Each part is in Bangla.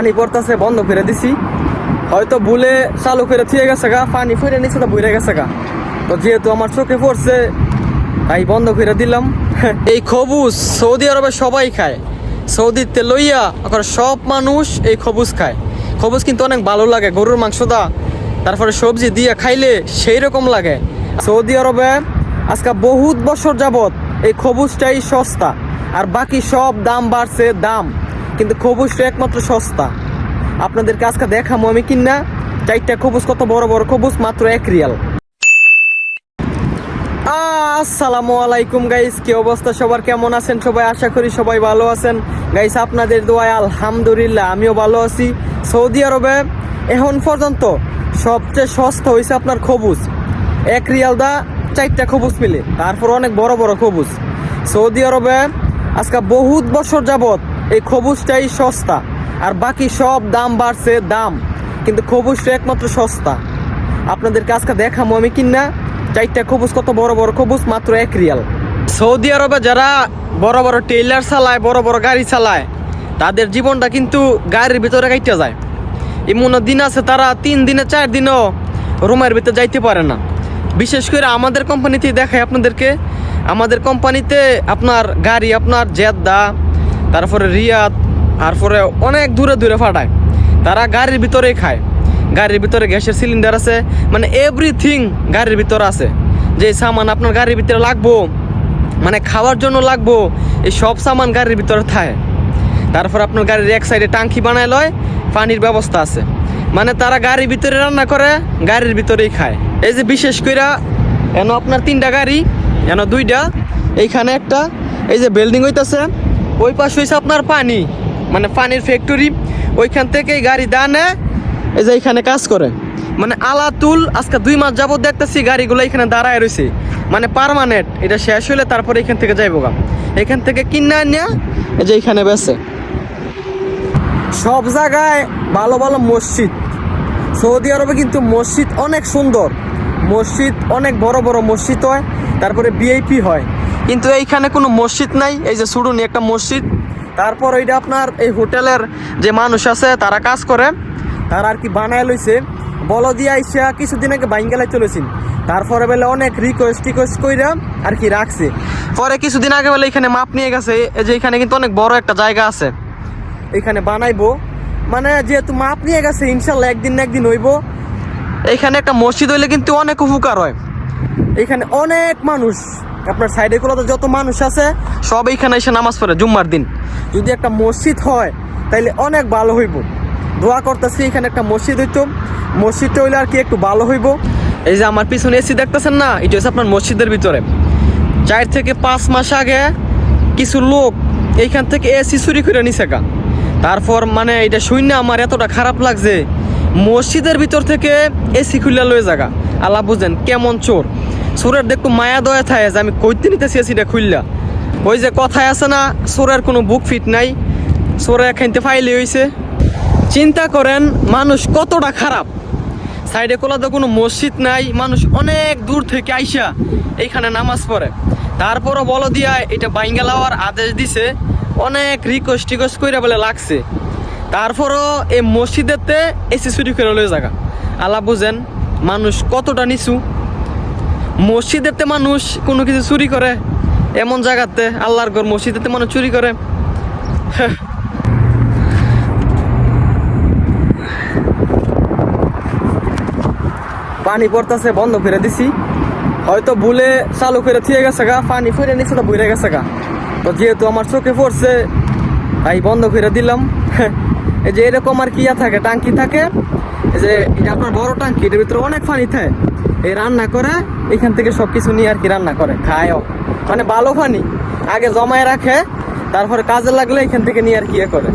পানি পড়তেছে, বন্ধ করে দিছি। হয়তো ভুলে চালু করে থিয়ে গেছে গা, পানি ফিরে নিচে তো বইরে গেছে গা। তো যেহেতু আমার চোখে পড়ছে, তাই বন্ধ করে দিলাম। এই খবুজ সৌদি আরবে সবাই খায়। সৌদিতে লইয়া এখন সব মানুষ এই খবুজ খায়। খবুজ কিন্তু অনেক ভালো লাগে, গরুর মাংসটা তারপরে সবজি দিয়ে খাইলে সেই রকম লাগে। সৌদি আরবে আজকে বহুত বছর যাবত এই খবুজটাই সস্তা। আর বাকি সব দাম বাড়ছে, দাম। কিন্তু খবুজটা একমাত্র সস্তা। আপনাদেরকে আজকে দেখামো আমি কিনা চারটা খবুজ কত বড় বড় খবুজ মাত্র এক রিয়াল। আসসালামু আলাইকুম গাইস কি অবস্থা? সবার কেমন আছেন? সবাই আশা করি সবাই ভালো আছেন। গাইস আপনাদের দোয়ায় আলহামদুলিল্লাহ, আমিও ভালো আছি। সৌদি আরবে এখন পর্যন্ত সবচেয়ে সস্তা হয়েছে আপনার খবুজ এক রিয়াল দা চারটা খবুজ মিলে, তারপর অনেক বড় বড় খবুজ সৌদি আরবে আজকে বহুত বছর যাবত এই খবুজটাই সস্তা, আর বাকি সব দাম বাড়ছে দাম। কিন্তু খবুজটা একমাত্র সস্তা। আপনাদেরকে আজকে দেখামো আমি কিনা, চারটা খবুজ, কত বড় বড় খবুজ, মাত্র এক রিয়াল। সৌদি আরবে যারা বড় বড় টেইলার চালায়, বড় বড় গাড়ি চালায়, তাদের জীবনটা কিন্তু গাড়ির ভিতরে কাইতে যায়। এমন দিন আছে তারা তিন দিনে, চার দিনও রুমের ভিতরে যাইতে পারে না। বিশেষ করে আমাদের কোম্পানিতে দেখায় আপনাদেরকে, আমাদের কোম্পানিতে আপনার গাড়ি, আপনার জেদ্দা তারপরে রিয়াদ তারপরে অনেক দূরে দূরে ফাটায় তারা গাড়ির ভিতরেই খায়। গাড়ির ভিতরে গ্যাসের সিলিন্ডার আছে। মানে এভরিথিং গাড়ির ভিতরে আছে। যে সামান আপনার গাড়ির ভিতরে লাগবো মানে খাওয়ার জন্য লাগবো, এই সব সামান গাড়ির ভিতরে থাকে। তারপর আপনার গাড়ির এক সাইডে টাঙ্কি বানায় লয়, পানির ব্যবস্থা আছে। মানে তারা গাড়ির ভিতরে রান্না করে, গাড়ির ভিতরেই খায়। এই যে বিশেষ কইরা, এন আপনার তিনটা গাড়ি, এন দুইটা, এইখানে একটা, এই যে বিল্ডিং হইতাছে ওই পাশ হইছে আপনার পানি মানে পানির ফ্যাক্টরি ওইখান থেকে গাড়ি দানে, এই যে এখানে কাজ করে। মানে আলাতুল, আজকে দুই মাস যাবত দেখতেছি গাড়িগুলো এখানে দাঁড়ায় রয়েছে মানে পারমানেন্ট এটা শেষ হলে তারপরে এখান থেকে যাইবো গা। এখান থেকে কিনে আনিয়া, এই যে এখানে বেছে সব জায়গায় ভালো ভালো মসজিদ। সৌদি আরবে কিন্তু মসজিদ অনেক সুন্দর। মসজিদ অনেক বড় বড় মসজিদ হয়, তারপরে বিআইপি হয়। কিন্তু এইখানে কোনো মসজিদ নাই, এই যে শুরুনি একটা মসজিদ। তারপর ওইটা আপনার এই হোটেলের যে মানুষ আছে, তারা কাজ করে। তারা আর কি বানায় লইছে। বল দিয়ে আইসা কিছুদিন আগে বাইঙ্গালাই চলেছেন তারপরে বেলে অনেক রিকোয়েস্ট টিকোয়েস্ট কইরা আর কি রাখছে। পরে কিছুদিন আগে বেলে এখানে মাপ নিয়ে গেছে। এই যে এখানে কিন্তু অনেক বড় একটা জায়গা আছে। এখানে বানাইবো। মানে যেহেতু মাপ নিয়ে গেছে, ইনশাল্লাহ একদিন না একদিন হইব। এখানে একটা মসজিদ হইলে কিন্তু অনেক উপকার হয়। এখানে অনেক মানুষ। আপনার সাইডে গুলোতে যত মানুষ আছে, সব এইখানে এসে নামাজ পড়ে, জুম্মার দিন। যদি একটা মসজিদ হয়, তাইলে অনেক ভালো হইব। দোয়া করতেছি, এখানে একটা মসজিদ হইতো। মসজিদটা হইলে আর কি একটু ভালো হইব। এই যে আমার পিছনে এসি দেখতেছেন না? এটা হচ্ছে আপনার মসজিদের ভিতরে। চার থেকে পাঁচ মাস আগে কিছু লোক এইখান থেকে এসি চুরি করে নিছে গা। তারপর মানে এটা শূন্য আমার এতটা খারাপ লাগছে। মসজিদের ভিতর থেকে এসি খুললা লয়ে জায়গা আল্লাহ বুঝেন, কেমন চোর। চোরের দেখতো মায়া দয়া থাকে যে আমি কইতে নিতেছি এসিটা খুললা। ওই যে কথায় আছে না চোরের কোনো বুক ফিট নাই চোরে খাইতে ফাইলে হইছে। চিন্তা করেন, মানুষ কতটা খারাপ। সাইডে কোলাতে কোনো মসজিদ নাই, মানুষ অনেক দূর থেকে আইসা এইখানে নামাজ পড়ে। তারপরও বলো দিয়া, এটা বাইঙ্গা লাওয়ার আদেশ দিছে, অনেক রিকোয়েস্ট টিকোয়েস্ট করে বলে লাগছে। তারপরও এই মসজিদেতে এসি চুরি করে লয়ে জায়গা আল্লাহ বুঝেন, মানুষ কতটা নিচু। মসজিদেতে মানুষ কোনো কিছু চুরি করে, এমন জায়গাতে আল্লাহর ঘর মসজিদেতে মানুষ চুরি করে। পানি পড়তেছে, বন্ধ করে দিছি। হয়তো ভুলে চালু করে থিয়ে গেছে গা, পানি ফিরে নিচে তো বইরে গেছে গা। তো যেহেতু আমার চোখে পড়ছে, তাই বন্ধ করে দিলাম। এই যে এরকম আর কি থাকে, টাঙ্কি থাকে। এই যে এটা আপনার বড় টাঙ্কি, এটার ভিতরে অনেক পানি থাকে। এই রান্না করে, এখান থেকে সব কিছু নিয়ে আর কি রান্না করে, খায়ও। মানে ভালো পানি। আগে জমায় রাখে, তারপরে কাজে লাগলে এখান থেকে নিয়ে আর কি করে।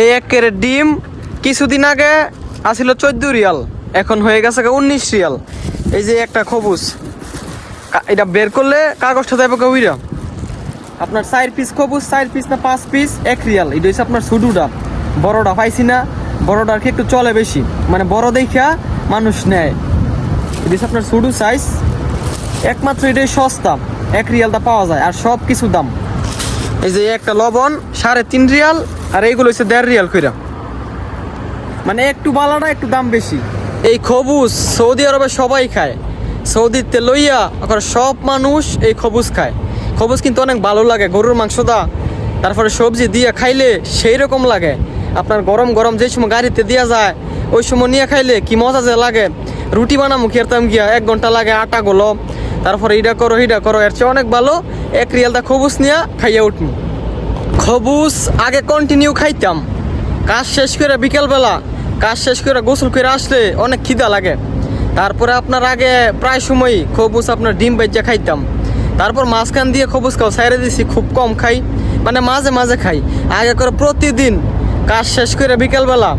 এই এক ডিম কিছুদিন আগে আসিল চোদ্দ রিয়াল। এখন হয়ে গেছে উনিশ রিয়াল। এই যে একটা খবুজ। এটা বের করলে কাগজটা যাবে উইরা। আপনার চার পিস কবুজ চার পিস না পাঁচ পিস এক রিয়াল। এটা হচ্ছে আপনার সুডুটা বড়টা পাইছি না বড়টার কি একটু চলে বেশি। মানে বড় দেখা মানুষ নেয়। এটা আপনার সুডু সাইজ একমাত্র এটাই সস্তা। এক রিয়ালটা পাওয়া যায়। আর সব কিছু দাম। এই যে একটা লবণ, সাড়ে তিন রিয়াল। আর এইগুলো হচ্ছে দেড় রিয়াল কইরা। মানে একটু বালাটা একটু দাম বেশি। এই খবুজ সৌদি আরবে সবাই খায়। সৌদিতে লইয়া ওখানে সব মানুষ এই খবুজ খায়। খবুজ কিন্তু অনেক ভালো লাগে, গরুর মাংস দা। তারপরে সবজি দিয়ে খাইলে সেই রকম লাগে। আপনার গরম গরম যে সময় গাড়িতে দেওয়া যায়, ওই সময় নিয়ে খাইলে কি মজা যে লাগে। রুটি বানামু, খেরতাম গিয়া, এক ঘণ্টা লাগে আটা গুলো। তারপরে ইটা করো হিটা করো, এর চেয়ে অনেক ভালো, এক রিয়ালটা খবুজ নিয়ে খাইয়া উঠমু। খবুজ আগে কন্টিনিউ খাইতাম। কাজ শেষ করে বিকেলবেলা কাজ শেষ করে গোসল করে আসলে অনেক খিদা লাগে। তারপরে আপনার আগে প্রায় সময়ই খবুজ আপনার ডিম বেজা খাইতাম। তারপর মাঝখান দিয়ে খবুজ খাও সাইরে দিছি, খুব কম খাই মানে মাঝে মাঝে খাই। আগে করে প্রতিদিন কাজ শেষ করে বিকেলবেলা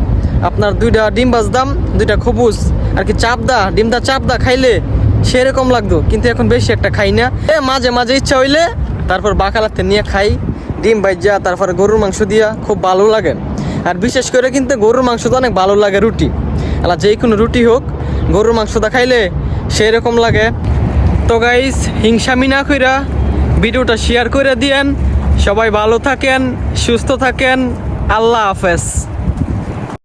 আপনার দুইটা ডিম বাজদাম দুইটা খবুজ, আর কি চাপদা ডিমদা চাপদা খাইলে সেরকম লাগতো, কিন্তু এখন বেশি একটা খাই না। এ, মাঝে মাঝে ইচ্ছা হইলে তারপর বাকালাতে নিয়ে খাই, ডিম ভাইজা তারপরে গরুর মাংস দিয়া, খুব ভালো লাগে। আর বিশেষ করে কিন্তু গরুর মাংস তো অনেক ভালো লাগে রুটি। আলা যে কোনো রুটি হোক, গরুর মাংসটা খাইলে সেই রকম লাগে। তো গাইস হিংসামি না কইরা ভিডিওটা শেয়ার করে দিয়েন। সবাই ভালো থাকেন, সুস্থ থাকেন। আল্লাহ হাফেজ।